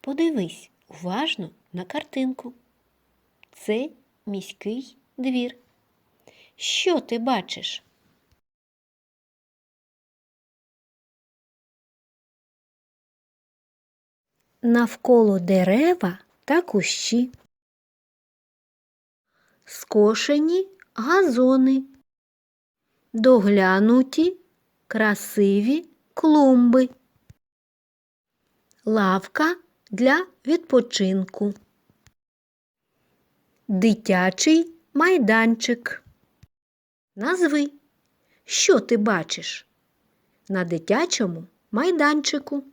Подивись уважно на картинку. Це міський двір. Що ти бачиш? Навколо дерева та кущі. Скошені газони. Доглянуті красиві клумби. Лавка для відпочинку. Дитячий майданчик. Назви, що ти бачиш на дитячому майданчику.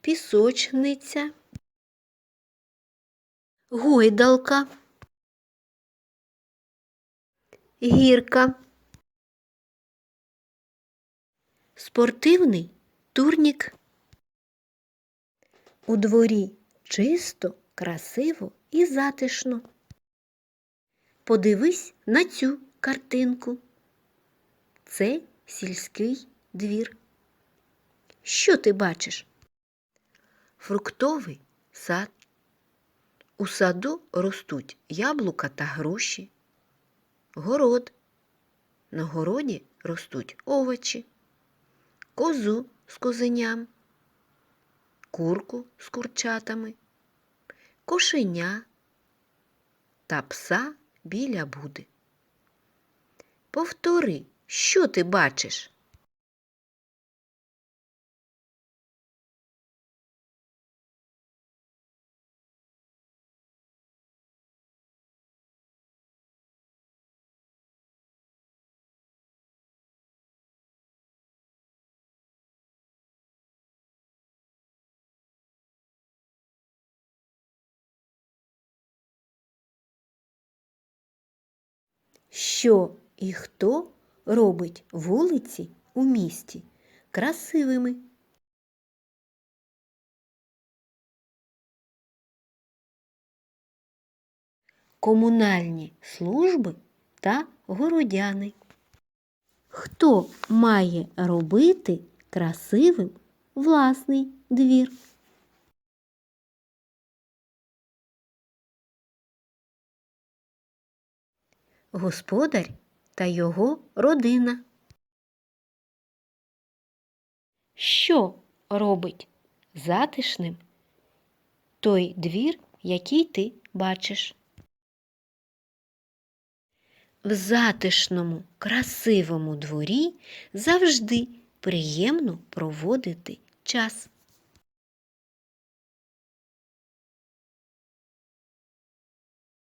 Пісочниця, гойдалка, гірка, спортивний турнік. У дворі чисто, красиво і затишно. Подивись на цю картинку. Це сільський двір. Що ти бачиш? Фруктовий сад. У саду ростуть яблука та груші. Город. На городі ростуть овочі, козу з козеням, курку з курчатами, кошеня та пса біля буди. Повтори, що ти бачиш? Що і хто робить вулиці у місті красивими? Комунальні служби та городяни. Хто має робити красивим власний двір? Господар та його родина. Що робить затишним той двір, який ти бачиш? В затишному, красивому дворі завжди приємно проводити час.